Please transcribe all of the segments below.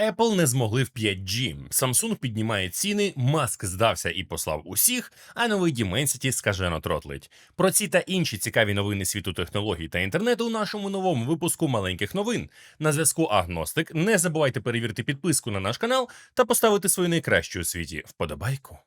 Apple не змогли в 5G. Samsung піднімає ціни, Маск здався і послав усіх, а новий Dimensity скажено тротлить. Про ці та інші цікаві новини світу технологій та інтернету у нашому новому випуску маленьких новин. На зв'язку Агностик. Не забувайте перевірити підписку на наш канал та поставити свою найкращу у світі вподобайку.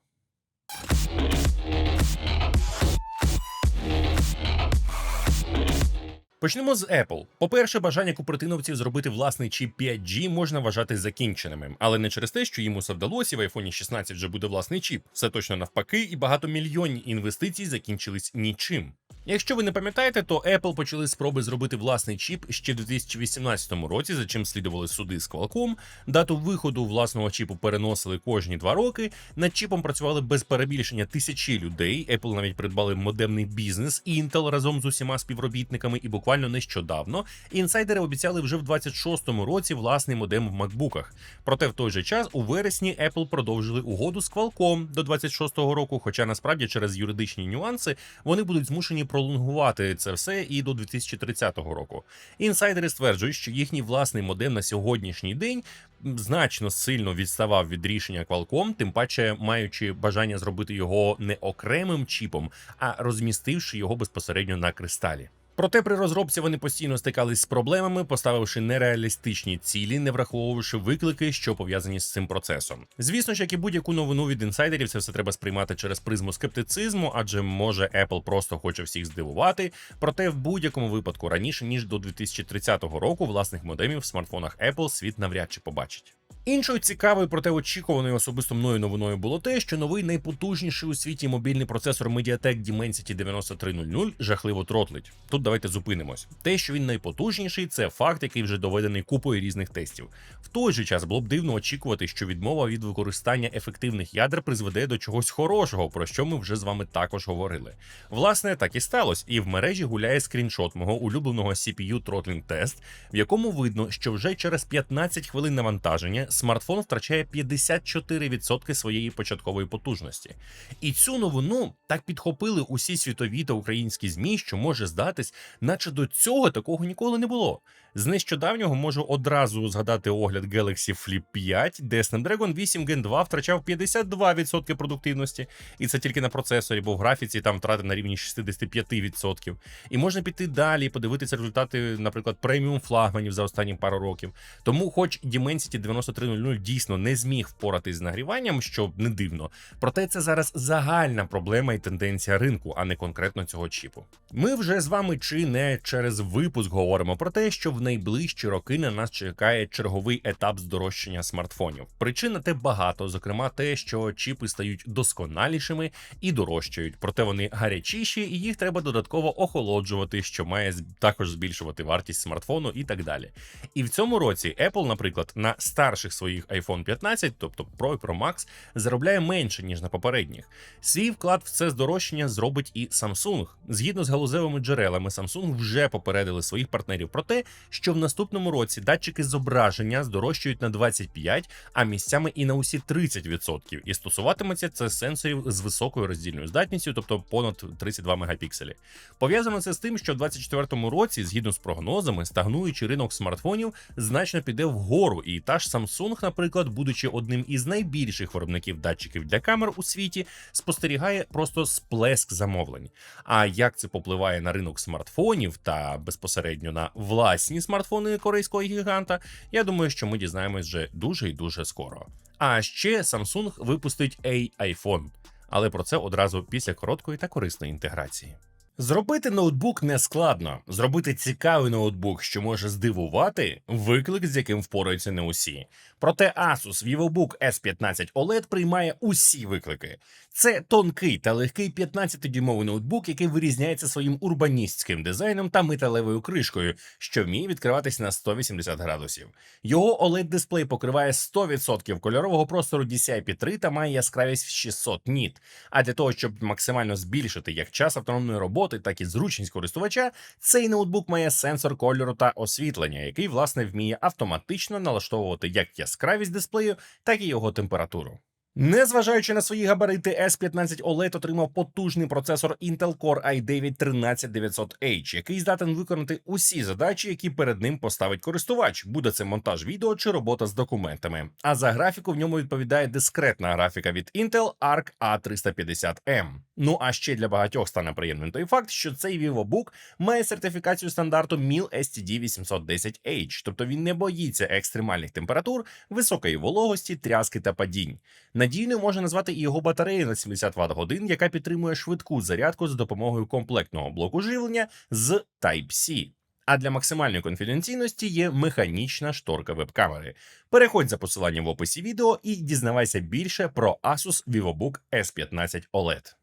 Почнемо з Apple. По-перше, бажання купертиновців зробити власний чіп 5G можна вважати закінченими, але не через те, що їм усе вдалося, в iPhone 16 вже буде власний чіп. Все точно навпаки, і багатомільйонні інвестиції закінчились нічим. Якщо ви не пам'ятаєте, то Apple почали спроби зробити власний чіп ще в 2018 році, за чим слідували суди з Qualcomm. Дату виходу власного чіпу переносили кожні два роки. Над чіпом працювали без перебільшення тисячі людей. Apple навіть придбали модемний бізнес Intel разом з усіма співробітниками, і буквально нещодавно інсайдери обіцяли вже в 26-му році власний модем в макбуках. Проте в той же час у вересні Apple продовжили угоду з Qualcomm до 26-го року. Хоча насправді через юридичні нюанси вони будуть змушені пролонгувати це все і до 2030 року. Інсайдери стверджують, що їхній власний модем на сьогоднішній день значно сильно відставав від рішення Qualcomm, тим паче маючи бажання зробити його не окремим чіпом, а розмістивши його безпосередньо на кристалі. Проте при розробці вони постійно стикались з проблемами, поставивши нереалістичні цілі, не враховувавши виклики, що пов'язані з цим процесом. Звісно ж, як і будь-яку новину від інсайдерів, це все треба сприймати через призму скептицизму, адже може Apple просто хоче всіх здивувати. Проте в будь-якому випадку раніше ніж до 2030 року власних модемів в смартфонах Apple світ навряд чи побачить. Іншою цікавою, проте очікуваною особисто мною новиною було те, що новий найпотужніший у світі мобільний процесор Mediatek Dimensity 9300 жахливо тротлить. Тут давайте зупинимось. Те, що він найпотужніший, це факт, який вже доведений купою різних тестів. В той же час було б дивно очікувати, що відмова від використання ефективних ядер призведе до чогось хорошого, про що ми вже з вами також говорили. Власне, так і сталося, і в мережі гуляє скріншот мого улюбленого CPU Throttling Test, в якому видно, що вже через 15 хвилин навантаження смартфон втрачає 54% своєї початкової потужності. І цю новину так підхопили усі світові та українські змі, що може здатись, наче до цього такого ніколи не було. З нещодавнього можу одразу згадати огляд Galaxy Flip 5, де Snapdragon 8 Gen 2 втрачав 52% продуктивності, і це тільки на процесорі, бо в графіці там втрати на рівні 65%. І можна піти далі і подивитися результати, наприклад, преміум флагманів за останні пару років. Тому, хоч Dimensity 9300 дійсно не зміг впоратись з нагріванням, що не дивно, проте це зараз загальна проблема і тенденція ринку, а не конкретно цього чіпу. Ми вже з вами чи не через випуск говоримо про те, що в найближчі роки на нас чекає черговий етап здорожчання смартфонів. Причин на те багато, зокрема, те, що чіпи стають досконалішими і дорожчають, проте вони гарячіші, і їх треба додатково охолоджувати, що має також збільшувати вартість смартфону і так далі. І в цьому році Apple, наприклад, на старших своїх iPhone 15, тобто Pro і Pro Max, заробляє менше ніж на попередніх. Свій вклад в це здорожчання зробить і Samsung. Згідно з галузевими джерелами, Samsung вже попередили своїх партнерів про те, що в наступному році датчики зображення здорожчають на 25, а місцями і на усі 30%. І стосуватиметься це сенсорів з високою роздільною здатністю, тобто понад 32 мегапікселі. Пов'язано це з тим, що в 2024 році, згідно з прогнозами, стагнуючий ринок смартфонів значно піде вгору, і та ж Samsung, наприклад, будучи одним із найбільших виробників датчиків для камер у світі, спостерігає просто сплеск замовлень. А як це попливає на ринок смартфонів та безпосередньо на власні смартфони корейського гіганта, я думаю, що ми дізнаємось вже дуже і дуже скоро. А ще Samsung випустить A-iPhone, але про це одразу після короткої та корисної інтеграції. Зробити ноутбук не складно. Зробити цікавий ноутбук, що може здивувати, виклик, з яким впораються не усі. Проте Asus VivoBook S15 OLED приймає усі виклики. Це тонкий та легкий 15-дюймовий ноутбук, який вирізняється своїм урбаністським дизайном та металевою кришкою, що вміє відкриватись на 180 градусів. Його oled дисплей покриває 100% кольорового простору DCI-P3 та має яскравість в 600 ніт. А для того, щоб максимально збільшити як час автономної роботи, так і зручність користувача, цей ноутбук має сенсор кольору та освітлення, який власне вміє автоматично налаштовувати як яскравість дисплею, так і його температуру. Незважаючи на свої габарити, S15 OLED отримав потужний процесор Intel Core i9 13900H, який здатен виконати усі задачі, які перед ним поставить користувач. Буде це монтаж відео чи робота з документами. А за графіку в ньому відповідає дискретна графіка від Intel Arc A350M. Ну а ще для багатьох стане приємним той факт, що цей VivoBook має сертифікацію стандарту MIL STD 810H, тобто він не боїться екстремальних температур, високої вологості, тряски та падінь. Надійною можна назвати і його батарею на 70 Вт годин, яка підтримує швидку зарядку за допомогою комплектного блоку живлення з Type-C. А для максимальної конфіденційності є механічна шторка веб-камери. Переходь за посиланням в описі відео і дізнавайся більше про Asus VivoBook S15 OLED.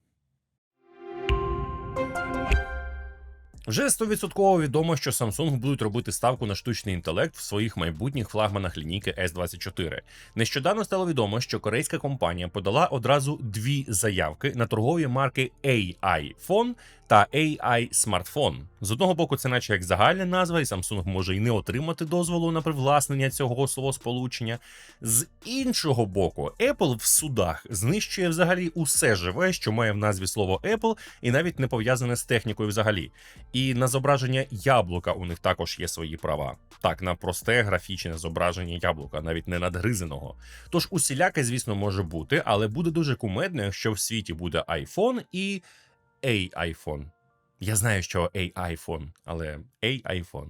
Вже 100% відомо, що Samsung будуть робити ставку на штучний інтелект в своїх майбутніх флагманах лінійки S24. Нещодавно стало відомо, що корейська компанія подала одразу дві заявки на торгові марки AI Phone та AI смартфон. З одного боку, це наче як загальна назва, і Samsung може і не отримати дозволу на привласнення цього словосполучення. З іншого боку, Apple в судах знищує взагалі усе живе, що має в назві слово Apple, і навіть не пов'язане з технікою взагалі. І на зображення яблука у них також є свої права. Так, на просте графічне зображення яблука, навіть не надгризеного. Тож усіляке, звісно, може бути, але буде дуже кумедно, якщо в світі буде iPhone і A-iPhone. Я знаю, що A-iPhone, але A-iPhone.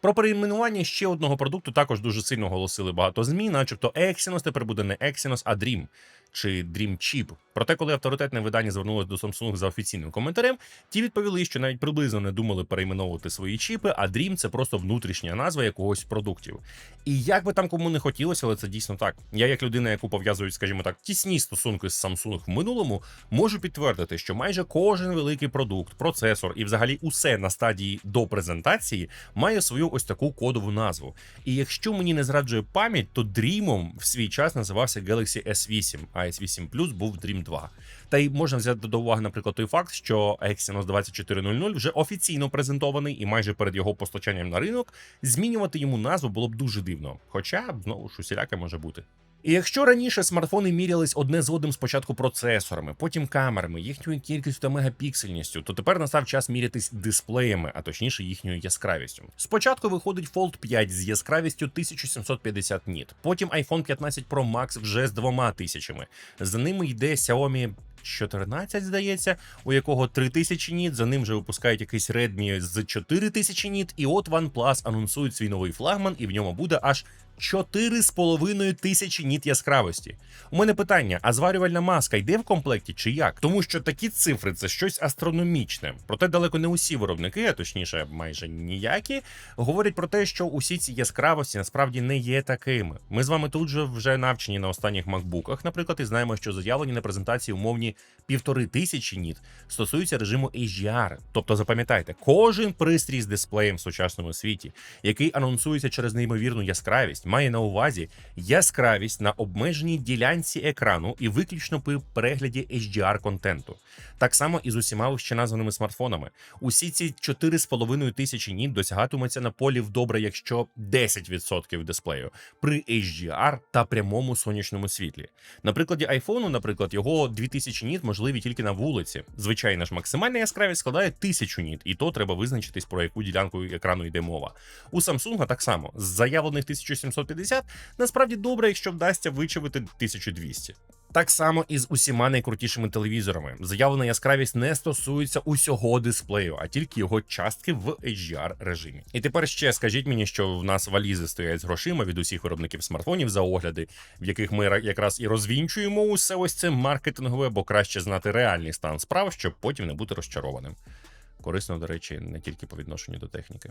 Про перейменування ще одного продукту також дуже сильно голосили багато ЗМІ, начебто Exynos тепер буде не Exynos, а Dream чи Dream Chip. Проте, коли авторитетне видання звернулося до Samsung за офіційним коментарем, ті відповіли, що навіть приблизно не думали перейменовувати свої чіпи, а Dream це просто внутрішня назва якогось продуктів. І як би там кому не хотілося, але це дійсно так. Я, як людина, яку пов'язують, скажімо так, тісні стосунки з Samsung в минулому, можу підтвердити, що майже кожен великий продукт, процесор і взагалі усе на стадії до презентації має свою ось таку кодову назву. І якщо мені не зраджує пам'ять, то Dream в свій час називався Galaxy S8, а S8 Plus був Dream 2. Та й можна взяти до уваги, наприклад, той факт, що Exynos 2400 вже офіційно презентований, і майже перед його постачанням на ринок змінювати йому назву було б дуже дивно. Хоча знову ж усіляке може бути. І якщо раніше смартфони мірялись одне з одним спочатку процесорами, потім камерами, їхньою кількістю та мегапіксельністю, то тепер настав час мірятись дисплеями, а точніше їхньою яскравістю. Спочатку виходить Fold 5 з яскравістю 1750 ніт, потім iPhone 15 Pro Max вже з 2000. За ними йде Xiaomi 14, здається, у якого 3000 ніт, за ним вже випускають якийсь Redmi з 4000 ніт, і от OnePlus анонсують свій новий флагман, і в ньому буде аж 4,5 тисячі ніт яскравості. У мене питання: а зварювальна маска йде в комплекті чи як? Тому що такі цифри це щось астрономічне. Проте далеко не усі виробники, а точніше, майже ніякі, говорять про те, що усі ці яскравості насправді не є такими. Ми з вами тут же вже навчені на останніх макбуках, наприклад, і знаємо, що заявлені на презентації умовні півтори тисячі ніт стосуються режиму HDR. Тобто запам'ятайте, кожен пристрій з дисплеєм в сучасному світі, який анонсується через неймовірну яскравість має на увазі яскравість на обмеженій ділянці екрану і виключно при перегляді HDR контенту. Так само і з усіма вище названими смартфонами. Усі ці 4,5 тисячі ніт досягатимуться на полі в добре, якщо 10% дисплею при HDR та прямому сонячному світлі. На прикладі iPhone, наприклад, його 2000 ніт можливі тільки на вулиці. Звичайно ж, максимальна яскравість складає 1000 ніт, і то треба визначитись, про яку ділянку екрану йде мова. У Samsung так само з заявлених 1700 750, насправді добре, якщо вдасться вичавити 1200. Так само і з усіма найкрутішими телевізорами. Заявлена яскравість не стосується усього дисплею, а тільки його частки в HDR режимі. І тепер ще скажіть мені, що в нас валізи стоять з грошима від усіх виробників смартфонів за огляди, в яких ми якраз і розвінчуємо усе ось це маркетингове, бо краще знати реальний стан справ, щоб потім не бути розчарованим. Корисно, до речі, не тільки по відношенню до техніки.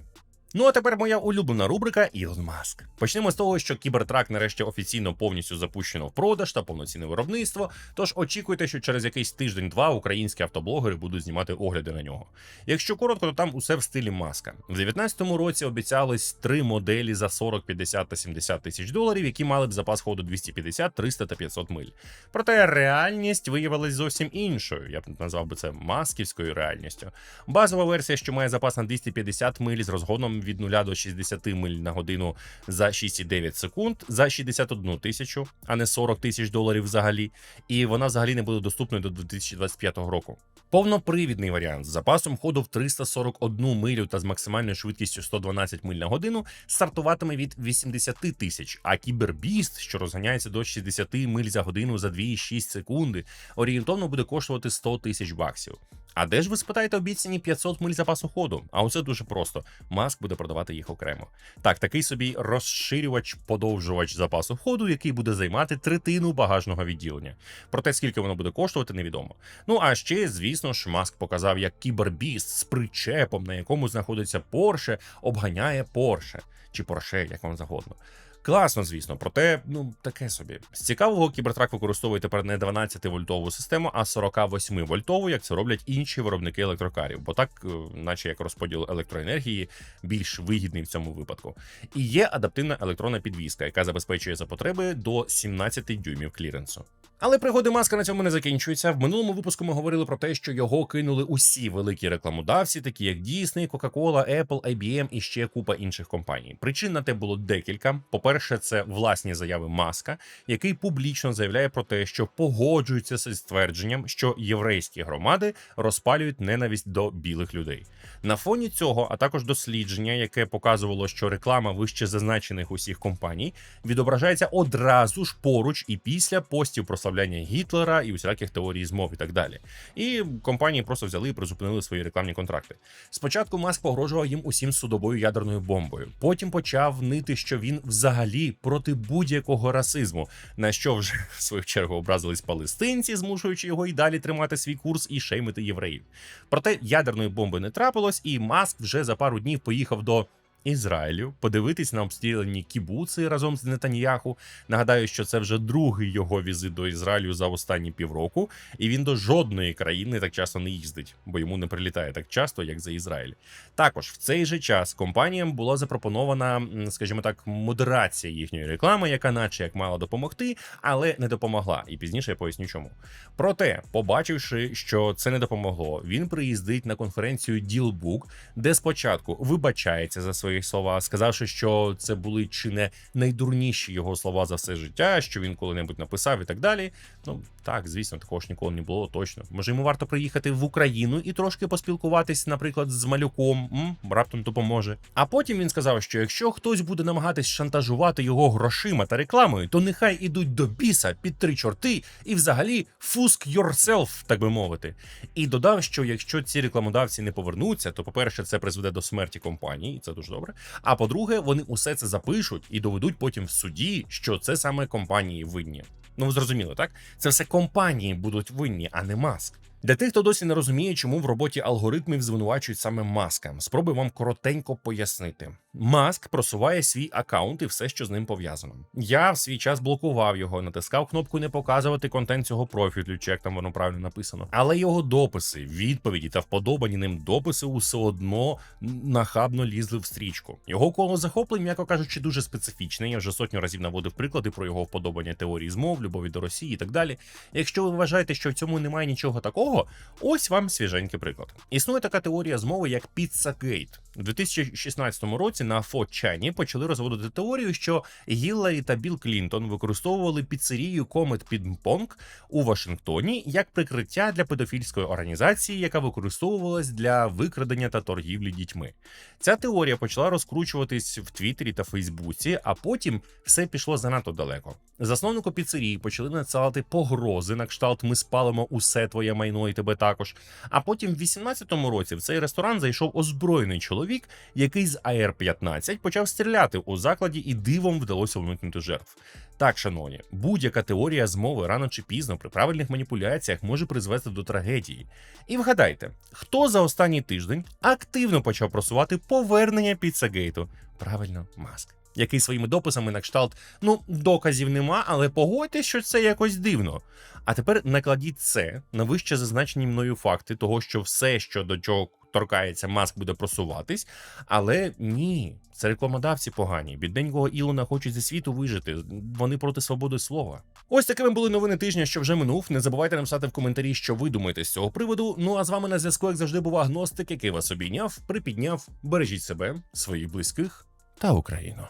Ну а тепер моя улюблена рубрика Ілон Маск. Почнемо з того, що кібертрак нарешті офіційно повністю запущено в продаж та повноцінне виробництво. Тож очікуйте, що через якийсь тиждень-два українські автоблогери будуть знімати огляди на нього. Якщо коротко, то там усе в стилі маска. В 2019 році обіцялись три моделі за 40, 50 та 70 тисяч доларів, які мали б запас ходу 250, 300 та 500 миль. Проте реальність виявилась зовсім іншою. Я б назвав би це масківською реальністю. Базова версія, що має запас на 250 миль з розгоном від 0 до 60 миль на годину за 6,9 секунд за 61 тисячу, а не 40 тисяч доларів взагалі. І вона взагалі не буде доступною до 2025 року. Повнопривідний варіант з запасом ходу в 341 милю та з максимальною швидкістю 112 миль на годину стартуватиме від 80 тисяч. А кібербіст, що розганяється до 60 миль за годину за 2,6 секунди, орієнтовно буде коштувати 100 тисяч баксів. А де ж ви спитаєте обіцяні 500 миль запасу ходу? А усе дуже просто. Маск буде продавати їх окремо. Так, такий собі розширювач, подовжувач запасу ходу, який буде займати третину багажного відділення. Проте скільки воно буде коштувати, невідомо. Ну а ще, звісно ж, Маск показав, як кібербіст з причепом, на якому знаходиться Порше, обганяє Порше чи Порше, як вам загодно. Класно, звісно, проте ну таке собі. З цікавого кібертрак використовує тепер не 12 вольтову систему, а 48 вольтову, як це роблять інші виробники електрокарів, бо так, е, наче як розподіл електроенергії, більш вигідний в цьому випадку. І є адаптивна електронна підвізка, яка забезпечує за потреби до 17 дюймів кліренсу. Але пригоди маска на цьому не закінчуються. В минулому випуску ми говорили про те, що його кинули усі великі рекламодавці, такі як Disney, Coca-Cola, Apple, IBM і ще купа інших компаній. Причин на те було декілька. По-перше, це власні заяви маска, який публічно заявляє про те, що погоджується з ствердженням, що єврейські громади розпалюють ненависть до білих людей. На фоні цього, а також дослідження, яке показувало, що реклама вище зазначених усіх компаній відображається одразу ж поруч і після постів прославляння Гітлера і усіляких теорій змов і так далі. І компанії просто взяли і призупинили свої рекламні контракти. Спочатку Маск погрожував їм усім судовою ядерною бомбою. Потім почав нити, що він взагалі проти будь-якого расизму, на що вже в свою чергу образились палестинці, змушуючи його і далі тримати свій курс і шеймити євреїв. Проте ядерної бомби не трапилось, і Маск вже за пару днів поїхав до. Ізраїлю подивитись на обстріляні кібуци разом з Нетаньяху. Нагадаю, що це вже другий його візит до Ізраїлю за останні півроку, і він до жодної країни так часто не їздить, бо йому не прилітає так часто, як за Ізраїль. Також в цей же час компаніям була запропонована, скажімо так, модерація їхньої реклами, яка, наче як мала допомогти, але не допомогла. І пізніше я поясню, чому. Проте, побачивши, що це не допомогло, він приїздить на конференцію Dealbook, де спочатку вибачається за свої слова, сказавши, що це були чи не найдурніші його слова за все життя, що він коли-небудь написав і так далі. Ну так, звісно, такого ж ніколи не було точно. Може, йому варто приїхати в Україну і трошки поспілкуватись, наприклад, з малюком, м? раптом допоможе. А потім він сказав, що якщо хтось буде намагатись шантажувати його грошима та рекламою, то нехай ідуть до біса під три чорти і взагалі фуск yourself, так би мовити. І додав, що якщо ці рекламодавці не повернуться, то по-перше, це призведе до смерті компанії, і це дуже добре. А по-друге, вони усе це запишуть і доведуть потім в суді, що це саме компанії винні. Ну ви зрозуміли, так? Це все компанії будуть винні, а не маск. Для тих, хто досі не розуміє, чому в роботі алгоритмів звинувачують саме маска, спробую вам коротенько пояснити. Маск просуває свій аккаунт і все, що з ним пов'язано. Я в свій час блокував його, натискав кнопку не показувати контент цього профілю, чи як там воно правильно написано. Але його дописи, відповіді та вподобані ним дописи усе одно нахабно лізли в стрічку. Його коло захоплень, м'яко кажучи, дуже специфічне. Я вже сотню разів наводив приклади про його вподобання теорії змов, любові до Росії і так далі. Якщо ви вважаєте, що в цьому немає нічого такого, ось вам свіженький приклад. Існує така теорія змови, як Pizzagate. У 2016 році на 4chan почали розводити теорію, що Гілларі та Білл Клінтон використовували піцерію Comet Ping у Вашингтоні як прикриття для педофільської організації, яка використовувалась для викрадення та торгівлі дітьми. Ця теорія почала розкручуватись в Твіттері та Фейсбуці, а потім все пішло занадто далеко. Засновнику піцерії почали надсилати погрози на кшталт Ми спалимо усе твоє майно і тебе також. А потім в 18-му році в цей ресторан зайшов озброєний чоловік, який з АР-15 почав стріляти у закладі, і дивом вдалося уникнути жертв. Так, шановні, будь-яка теорія змови рано чи пізно при правильних маніпуляціях може призвести до трагедії. І вгадайте, хто за останній тиждень активно почав просувати повернення Піцагейту? Правильно, маск. Який своїми дописами на кшталт, ну, доказів нема, але погодьтесь, що це якось дивно. А тепер накладіть це на вище зазначені мною факти того, що все, що до чого торкається, маск буде просуватись. Але ні, це рекламодавці погані. Бідненького Ілона хочуть зі світу вижити. Вони проти свободи слова. Ось такими були новини тижня, що вже минув. Не забувайте написати в коментарі, що ви думаєте з цього приводу. Ну а з вами на зв'язку, як завжди, був агностик, який вас обійняв, припідняв. Бережіть себе, своїх близьких та Україну.